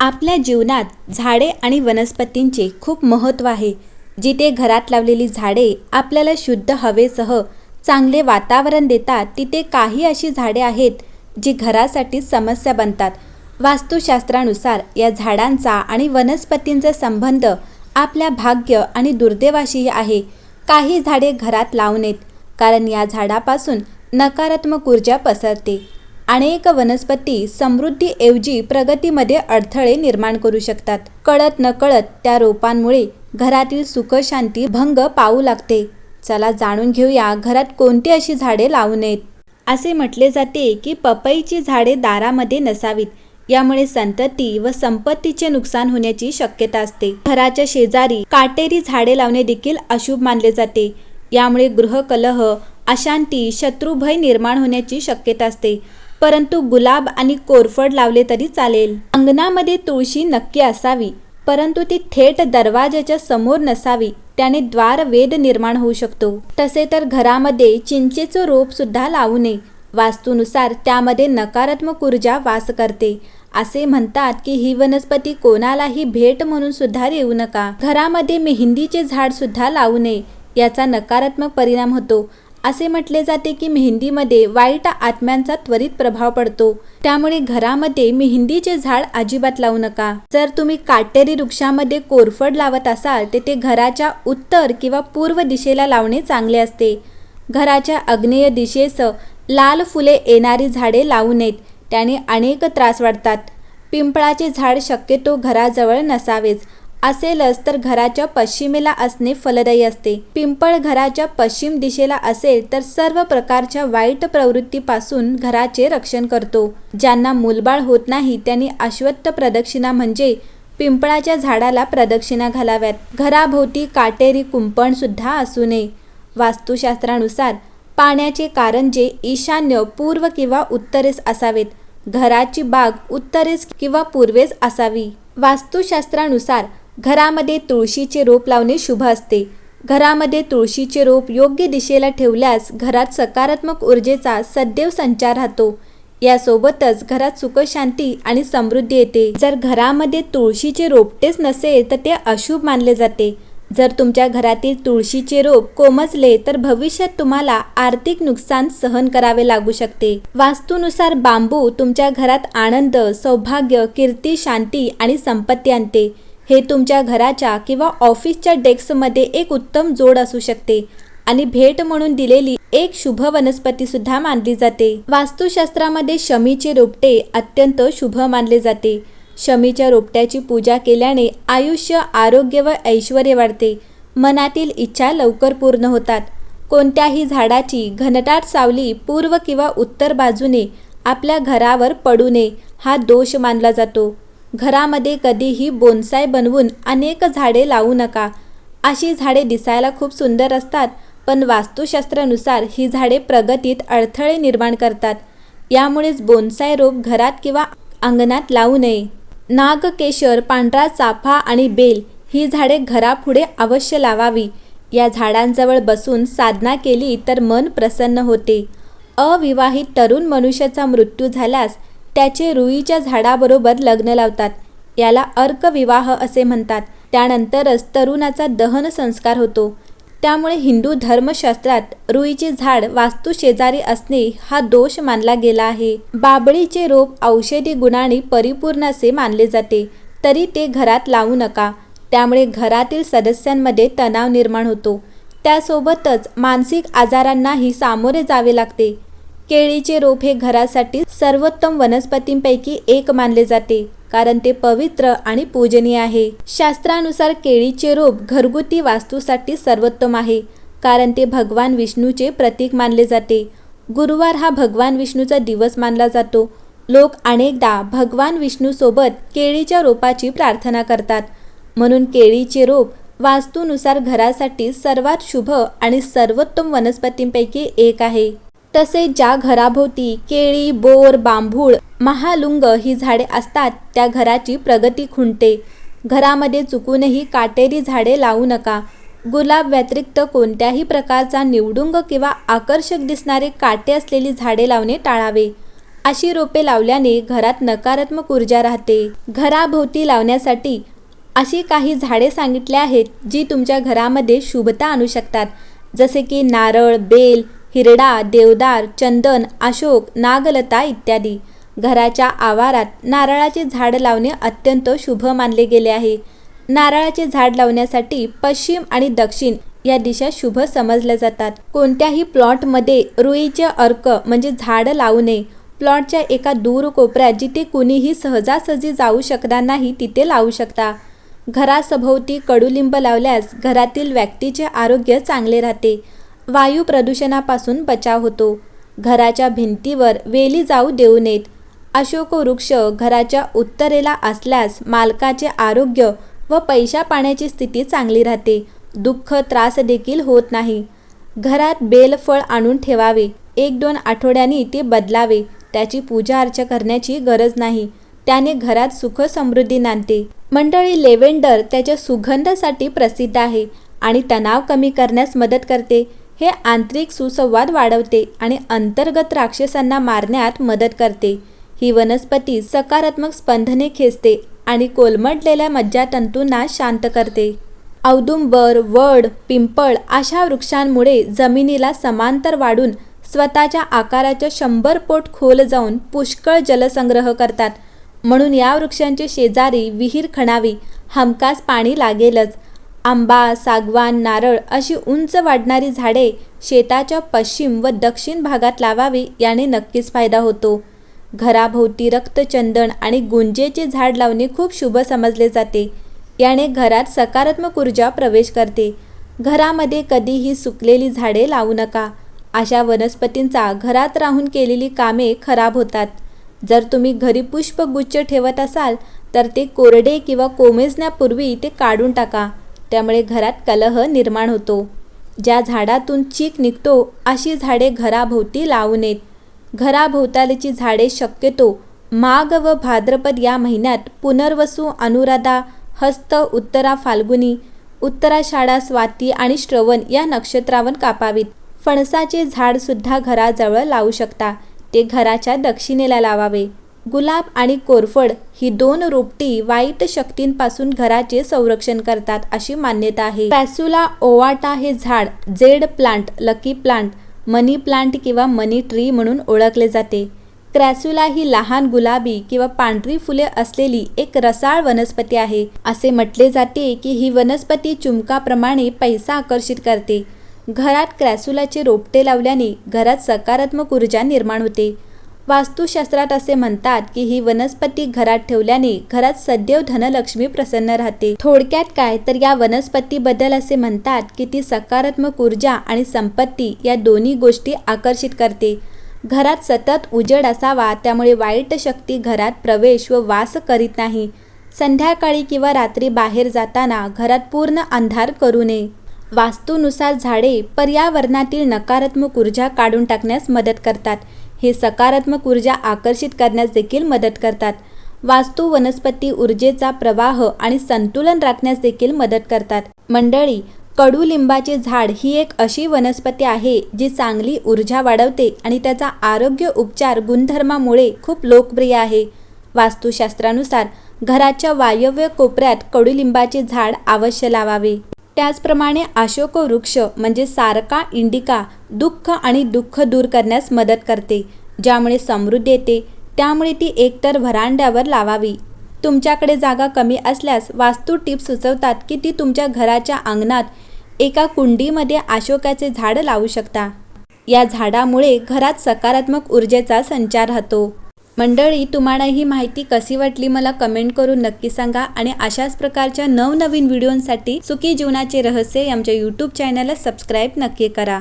आपल्या जीवनात झाडे आणि वनस्पतींचे खूप महत्त्व आहे. जिथे घरात लावलेली झाडे आपल्याला शुद्ध हवेसह चांगले वातावरण देतात तिथे काही अशी झाडे आहेत जी घरासाठी समस्या बनतात. वास्तुशास्त्रानुसार या झाडांचा आणि वनस्पतींचा संबंध आपल्या भाग्य आणि दुर्दैवाशी आहे. काही झाडे घरात लावू नयेत कारण या झाडापासून नकारात्मक ऊर्जा पसरते. अनेक वनस्पती समृद्धीऐवजी प्रगतीमध्ये अडथळे निर्माण करू शकतात. कळत नकळत त्या रोपांमुळे घरातील सुखशांती भंग पावू लागते. चला जाणून घेऊया घरात कोणती अशी झाडे लावू नयेत. असे म्हटले जाते की पपईची झाडे दारामध्ये नसावीत. यामुळे संतती व संपत्तीचे नुकसान होण्याची शक्यता असते. घराच्या शेजारी काटेरी झाडे लावणे देखील अशुभ मानले जाते. यामुळे गृहकलह अशांती शत्रुभय निर्माण होण्याची शक्यता असते. परंतु गुलाब आणि कोरफड लावले तरी चालेल. अंगणामध्ये तुळशी नक्की असावी परंतु ती थेट दरवाजाच्या समोर नसावी त्याने द्वार वेद निर्माण होऊ शकतो. तसे तर घरामध्ये चिंचेचं रोप सुद्धा लावू नये. वास्तूनुसार त्यामध्ये नकारात्मक ऊर्जा वास करते. असे म्हणतात की ही वनस्पती कोणालाही भेट म्हणून सुद्धा देऊ नका. घरामध्ये मेहंदीचे झाड सुद्धा लावू नये याचा नकारात्मक परिणाम होतो. असे म्हटले जाते की मेहंदीमध्ये वाईट आत्म्यांचा त्वरित प्रभाव पडतो. त्यामुळे घरामध्ये मेहंदीचे झाड अजिबात लावू नका. जर तुम्ही काटेरी वृक्षामध्ये कोरफड लावत असाल तर ते घराच्या उत्तर किंवा पूर्व दिशेला लावणे चांगले असते. घराच्या अग्नेय दिशेस लाल फुले येणारी झाडे लावू नयेत. त्याने अनेक त्रास वाढतात. पिंपळाचे झाड शक्यतो घराजवळ नसावेच. असेलच तर घराच्या पश्चिमेला असणे फलदायी असते. पिंपळ घराच्या पश्चिम दिशेला असेल तर सर्व प्रकारच्या वाईट प्रवृत्तीपासून घराचे रक्षण करतो. ज्यांना मूलबाळ होत नाही त्यांनी अश्वत्थ प्रदक्षिणा म्हणजे पिंपळाच्या झाडाला प्रदक्षिणा घालाव्यात. घराभोवती काटेरी कुंपण सुद्धा असू नये. वास्तुशास्त्रानुसार पाण्याचे कारंजे ईशान्य पूर्व किंवा उत्तरेस असावेत. घराची बाग उत्तरेस किंवा पूर्वेस असावी. वास्तुशास्त्रानुसार घरामध्ये तुळशीचे रोप लावणे शुभ असते. घरामध्ये तुळशीचे रोप योग्य दिशेला ठेवल्यास घरात सकारात्मक ऊर्जेचा सदैव संचार राहतो. यासोबतच घरात सुखशांती आणि समृद्धी येते. जर घरामध्ये तुळशीचे रोपटेच नसेल तर ते अशुभ मानले जाते. जर तुमच्या घरातील तुळशीचे रोप कोमजले तर भविष्यात तुम्हाला आर्थिक नुकसान सहन करावे लागू शकते. वास्तूनुसार बांबू तुमच्या घरात आनंद सौभाग्य कीर्ती शांती आणि संपत्ती आणते. हे तुमच्या घराच्या किंवा ऑफिसच्या डेस्कमध्ये एक उत्तम जोड असू शकते आणि भेट म्हणून दिलेली एक शुभ वनस्पती सुद्धा मानली जाते. वास्तुशास्त्रामध्ये शमीचे रोपटे अत्यंत शुभ मानले जाते. शमीच्या रोपट्याची पूजा केल्याने आयुष्य आरोग्य व ऐश्वर वाढते. मनातील इच्छा लवकर पूर्ण होतात. कोणत्याही झाडाची घनदाट सावली पूर्व किंवा उत्तर बाजूने आपल्या घरावर पडू नये हा दोष मानला जातो. घरामध्ये कधीही बोनसाय बनवून अनेक झाडे लावू नका. अशी झाडे दिसायला खूप सुंदर असतात पण वास्तुशास्त्रानुसार ही झाडे प्रगतीत अडथळे निर्माण करतात. यामुळेच बोनसाय रोप घरात किंवा अंगणात लावू नये. नागकेशर पांढरा चाफा आणि बेल ही झाडे घरापुढे अवश्य लावावी. या झाडांजवळ बसून साधना केली तर मन प्रसन्न होते. अविवाहित तरुण मनुष्याचा मृत्यू झाल्यास त्याचे रुईच्या झाडाबरोबर लग्न लावतात. याला अर्कविवाह असे म्हणतात. त्यानंतरच तरुणाचा दहन संस्कार होतो. त्यामुळे हिंदू धर्मशास्त्रात रुईचे झाड वास्तू शेजारी असणे हा दोष मानला गेला आहे. बाबळीचे रोप औषधी गुणांनी परिपूर्ण असे मानले जाते. तरी ते घरात लावू नका. त्यामुळे घरातील सदस्यांमध्ये तणाव निर्माण होतो. त्यासोबतच मानसिक आजारांनाही सामोरे जावे लागते. केळीचे रोप हे घरासाठी सर्वोत्तम वनस्पतींपैकी एक मानले जाते कारण ते पवित्र आणि पूजनीय आहे. शास्त्रानुसार केळीचे रोप घरगुती वास्तूसाठी सर्वोत्तम आहे कारण ते भगवान विष्णूचे प्रतीक मानले जाते. गुरुवार हा भगवान विष्णूचा दिवस मानला जातो. लोक अनेकदा भगवान विष्णूसोबत केळीच्या रोपाची प्रार्थना करतात. म्हणून केळीचे रोप वास्तूनुसार घरासाठी सर्वात शुभ आणि सर्वोत्तम वनस्पतींपैकी एक आहे. तसेच ज्या घराभोवती केळी बोर बांबूळ महालुंग ही झाडे असतात त्या घराची प्रगती खुंटते. घरामध्ये चुकूनही काटेरी झाडे लावू नका. गुलाब व्यतिरिक्त कोणत्याही प्रकारचा निवडुंग किंवा आकर्षक दिसणारे काटे असलेली झाडे लावणे टाळावे. अशी रोपे लावल्याने घरात नकारात्मक ऊर्जा राहते. घराभोवती लावण्यासाठी अशी काही झाडे सांगितली आहेत जी तुमच्या घरामध्ये शुभता आणू शकतात. जसे की नारळ बेल हिरडा देवदार चंदन अशोक नागलता इत्यादी. घराच्या आवारात नारळाचे झाड लावणे अत्यंत शुभ मानले गेले आहे. नारळाचे झाड लावण्यासाठी पश्चिम आणि दक्षिण या दिशा शुभ समजल्या जातात. कोणत्याही प्लॉटमध्ये रुईचे अर्क म्हणजे झाड लावू नये. प्लॉटच्या एका दूर कोपऱ्यात जिथे कुणीही सहजासहजी जाऊ शकणार नाही तिथे लावू शकता. घरासभोवती कडुलिंब लावल्यास घरातील व्यक्तीचे आरोग्य चांगले राहते. वायू प्रदूषणापासून बचाव होतो. घराच्या भिंतीवर वेली जाऊ देऊ नयेत. अशोक वृक्ष घराच्या उत्तरेला असल्यास मालकाचे आरोग्य व पैशा पाण्याची स्थिती चांगली राहते. दुःख त्रास देखील होत नाही. घरात बेलफळ आणून ठेवावे. एक दोन आठवड्यांनी ते बदलावे. त्याची पूजा अर्चा करण्याची गरज नाही. त्याने घरात सुख समृद्धी नांदते. मंडळी लेव्हेंडर त्याच्या सुगंधासाठी प्रसिद्ध आहे आणि तणाव कमी करण्यास मदत करते. हे आंतरिक सुसंवाद वाढवते आणि अंतर्गत राक्षसांना मारण्यात मदत करते. ही वनस्पती सकारात्मक स्पंदने खेचते आणि कोलमडलेल्या मज्जातंतूंना शांत करते. औदुंबर वड पिंपळ अशा वृक्षांमुळे जमिनीला समांतर वाढून स्वतःच्या आकाराच्या शंभर पोट खोल जाऊन पुष्कळ जलसंग्रह करतात. म्हणून या वृक्षांचे शेजारी विहीर खणावी हमखास पाणी लागेलच. आंबा सागवान नारळ अशी उंच वाढणारी झाडे शेताच्या पश्चिम व दक्षिण भागात लावावी याने नक्कीच फायदा होतो. घराभोवती रक्तचंदन आणि गुंजेचे झाड लावणे खूप शुभ समजले जाते. याने घरात सकारात्मक ऊर्जा प्रवेश करते. घरामध्ये कधीही सुकलेली झाडे लावू नका. अशा वनस्पतींचा घरात राहून केलेली कामे खराब होतात. जर तुम्ही घरी पुष्पगुच्छ ठेवत असाल तर ते कोरडे किंवा कोमेजण्यापूर्वी ते काढून टाका. त्यामुळे घरात कलह निर्माण होतो. ज्या झाडातून चीक निघतो अशी झाडे घराभोवती लावू नयेत. घराभोवतालीची झाडे शक्यतो माघ व भाद्रपद या महिन्यात पुनर्वसू अनुराधा हस्त उत्तरा फाल्गुनी उत्तराषाढा स्वाती आणि श्रवण या नक्षत्रावर कापावीत. फणसाचे झाडसुद्धा घराजवळ लावू शकता. ते घराच्या दक्षिणेला लावावे. गुलाब आणि कोरफड ही दोन रोपटी वाईट शक्तींपासून घराचे संरक्षण करतात अशी मान्यता आहे. पॅसुला ओवाटा हे झाड jade plant lucky plant money plant किंवा मनी ट्री म्हणून ओळखले जाते. क्रॅसुला ही लहान गुलाबी किंवा पांढरी फुले असलेली एक रसाळ वनस्पती आहे. असे म्हटले जाते की ही वनस्पती चुमकाप्रमाणे पैसा आकर्षित करते. घरात क्रॅसुलाचे रोपटे लावल्याने घरात सकारात्मक ऊर्जा निर्माण होते. वास्तुशास्त्रात असे म्हणतात की ही वनस्पती घरात ठेवल्याने घरात सदैव धनलक्ष्मी प्रसन्न राहते. थोडक्यात काय? तर या वनस्पतीबद्दल असे म्हणतात की ती सकारात्मक ऊर्जा आणि संपत्ती या दोन्ही गोष्टी आकर्षित करते. घरात सतत उजेड असावा त्यामुळे वाईट शक्ती घरात प्रवेश व वास करीत नाही. संध्याकाळी किंवा रात्री बाहेर जाताना घरात पूर्ण अंधार करू नये. वास्तूनुसार झाडे पर्यावरणातील नकारात्मक ऊर्जा काढून टाकण्यास मदत करतात. हे सकारात्मक ऊर्जा आकर्षित करण्यास देखील मदत करतात. वास्तू वनस्पती ऊर्जेचा प्रवाह आणि संतुलन राखण्यास देखील मदत करतात. मंडळी कडुलिंबाचे झाड ही एक अशी वनस्पती आहे जी चांगली ऊर्जा वाढवते आणि त्याचा आरोग्य उपचार गुणधर्मामुळे खूप लोकप्रिय आहे. वास्तुशास्त्रानुसार घराच्या वायव्य कोपऱ्यात कडुलिंबाचे झाड अवश्य लावावे. त्याचप्रमाणे अशोक वृक्ष म्हणजे सारका इंडिका दुःख आणि दुःख दूर करण्यास मदत करते ज्यामुळे समृद्धी येते त्यामुळे ती एकतर व्हरांड्यावर लावावी. तुमच्याकडे जागा कमी असल्यास वास्तू टिप्स सुचवतात की ती तुमच्या घराच्या अंगणात एका कुंडीमध्ये अशोकाचे झाड लावू शकता. या झाडामुळे घरात सकारात्मक ऊर्जेचा संचार राहतो. मंडळी तुम्हाला ही माहिती कशी वाटली मला कमेंट करून नक्की सांगा आणि अशाच प्रकारच्या नवनवीन व्हिडिओंसाठी सुखी जीवनाचे रहस्य आमच्या यूट्यूब चॅनलला सबस्क्राईब नक्की करा.